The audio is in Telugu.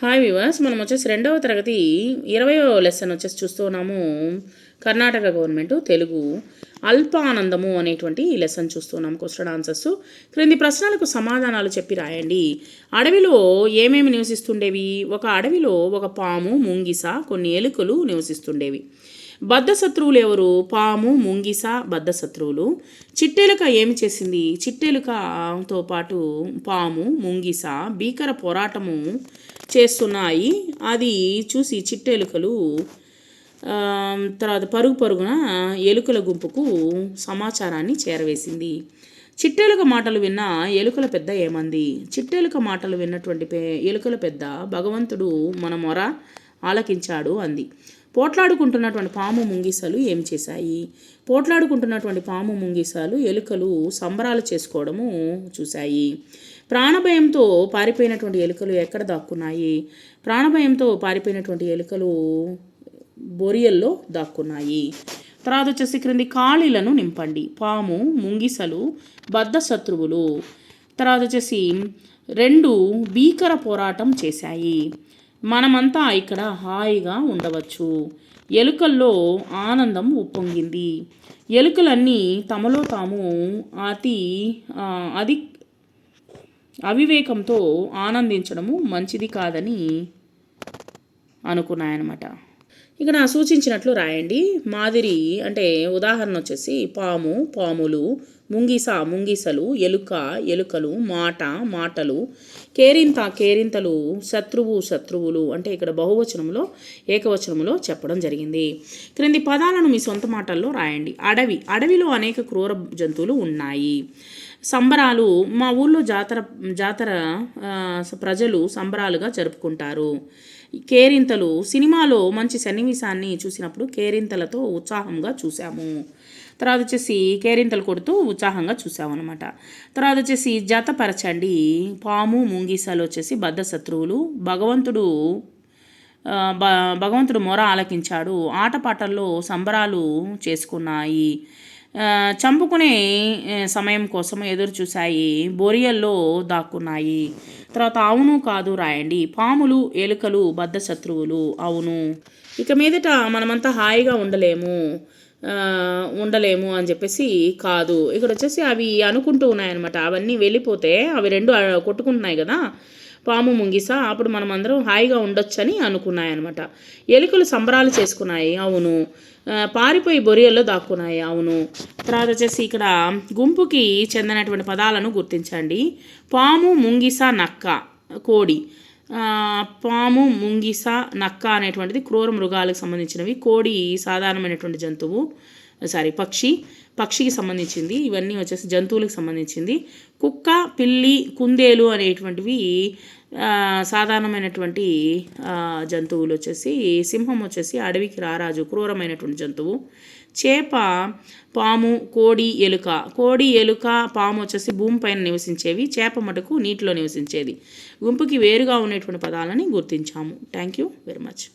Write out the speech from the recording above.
హాయ్ వివాస్ మనం వచ్చేసి రెండవ తరగతి ఇరవయో లెసన్ వచ్చేసి చూస్తున్నాము కర్ణాటక గవర్నమెంట్ తెలుగు అల్పానందము అనేటువంటి ఈ లెసన్ చూస్తున్నాం క్వశ్చన్ ఆన్సర్స్ క్రింది ప్రశ్నలకు సమాధానాలు చెప్పి రాయండి. అడవిలో ఏమేమి నివసిస్తుండేవి? ఒక అడవిలో ఒక పాము ముంగిస కొన్ని ఎలుకలు నివసిస్తుండేవి. బద్ధ శత్రువులు ఎవరు? పాము ముంగిస బద్ధ శత్రువులు. చిట్టెలుక ఏమి చేసింది? చిట్టెలుకతో పాటు పాము ముంగిస భీకర పోరాటము చేస్తున్నాయి. అది చూసి చిట్టెలుకలు తర్వాత పరుగు పరుగున ఎలుకల గుంపుకు సమాచారాన్ని చేరవేసింది. చిట్టెలుక మాటలు విన్న ఎలుకల పెద్ద ఏమంది? చిట్టెలుక మాటలు విన్నటువంటి పే ఎలుకల పెద్ద భగవంతుడు మన మొర ఆలకించాడు అంది. పోట్లాడుకుంటున్నటువంటి పాము ముంగిసలు ఏం చేశాయి? పోట్లాడుకుంటున్నటువంటి పాము ముంగిసలు ఎలుకలు సంబరాలు చేసుకోవడము చూశాయి. ప్రాణభయంతో పారిపోయినటువంటి ఎలుకలు ఎక్కడ దాక్కున్నాయి? ప్రాణభయంతో పారిపోయినటువంటి ఎలుకలు బొరియల్లో దాక్కున్నాయి. తర్వాత వచ్చేసి క్రింది ఖాళీలను నింపండి. పాము ముంగిసలు బద్ధ శత్రువులు. తర్వాత వచ్చేసి రెండు భీకర పోరాటం చేశాయి. మనమంతా ఇక్కడ హాయిగా ఉండవచ్చు. ఎలుకల్లో ఆనందం ఉప్పొంగింది. ఎలుకలన్నీ తమలో తాము అతి అది అవివేకంతో ఆనందించడము మంచిది కాదని అనుకున్నాయన్నమాట. ఇక్కడ సూచించినట్లు రాయండి. మాదిరి అంటే ఉదాహరణ వచ్చేసి పాము పాములు ముంగిస ముంగిసలు ఎలుక ఎలుకలు మాట మాటలు కేరింత కేరింతలు శత్రువు శత్రువులు అంటే ఇక్కడ బహువచనంలో ఏకవచనంలో చెప్పడం జరిగింది. క్రింది పదాలను మీ సొంత మాటల్లో రాయండి. అడవి. అడవిలో అనేక క్రూర జంతువులు ఉన్నాయి. సంబరాలు మా ఊళ్ళో జాతర జాతర ప్రజలు సంబరాలుగా జరుపుకుంటారు. కేరింతలు సినిమాలో మంచి సన్నివేశాన్ని చూసినప్పుడు కేరింతలతో ఉత్సాహంగా చూసాము తర్వాత వచ్చేసి కేరింతలు కొడుతూ ఉత్సాహంగా చూసామన్నమాట. తర్వాత వచ్చేసి జతపరచండి. పాము ముంగీసాలు వచ్చేసి బద్ధ శత్రువులు. భగవంతుడు భగవంతుడు మొర ఆలకించాడు. ఆటపాటల్లో సంబరాలు చేసుకున్నాయి. చంపుకునే సమయం కోసం ఎదురు చూశాయి. బొరియల్లో దాక్కున్నాయి. తర్వాత అవును కాదు రాయండి. పాములు ఎలుకలు బద్ధ శత్రువులు. అవును. ఇక మీదట మనమంతా హాయిగా ఉండలేము. ఉండలేము అని చెప్పేసి కాదు. ఇక్కడ వచ్చేసి అవి అనుకుంటూ ఉన్నాయన్నమాట. అవన్నీ వెళ్ళిపోతే అవి రెండు కొట్టుకుంటున్నాయి కదా. పాము ముంగిస అప్పుడు మనం అందరం హాయిగా ఉండొచ్చని అనుకున్నాయన్నమాట. ఎలుకలు సంబరాలు చేసుకున్నాయి అవును. పారిపోయి బొరియల్లో దాక్కున్నాయి అవును. తర్వాత వచ్చేసి ఇక్కడ గుంపుకి చెందినటువంటి పదాలను గుర్తించండి. పాము ముంగిస నక్క కోడి. పాము ముంగిస నక్క అనేటువంటిది క్రూర మృగాలకు సంబంధించినవి. కోడి సాధారణమైనటువంటి జంతువు. సారీ పక్షి పక్షికి సంబంధించింది. ఇవన్నీ వచ్చేసి జంతువులకు సంబంధించింది. కుక్క పిల్లి కుందేలు అనేటువంటివి సాధారణమైనటువంటి జంతువులు వచ్చేసి సింహం వచ్చేసి అడవికి రారాజు క్రూరమైనటువంటి జంతువు. చేప పాము కోడి ఎలుక. కోడి ఎలుక పాము వచ్చేసి భూమిపైన నివసించేవి చేప మటుకు నీటిలో నివసించేది. గుంపుకి వేరుగా ఉండేటువంటి పదాలని గుర్తించాము. Thank you very much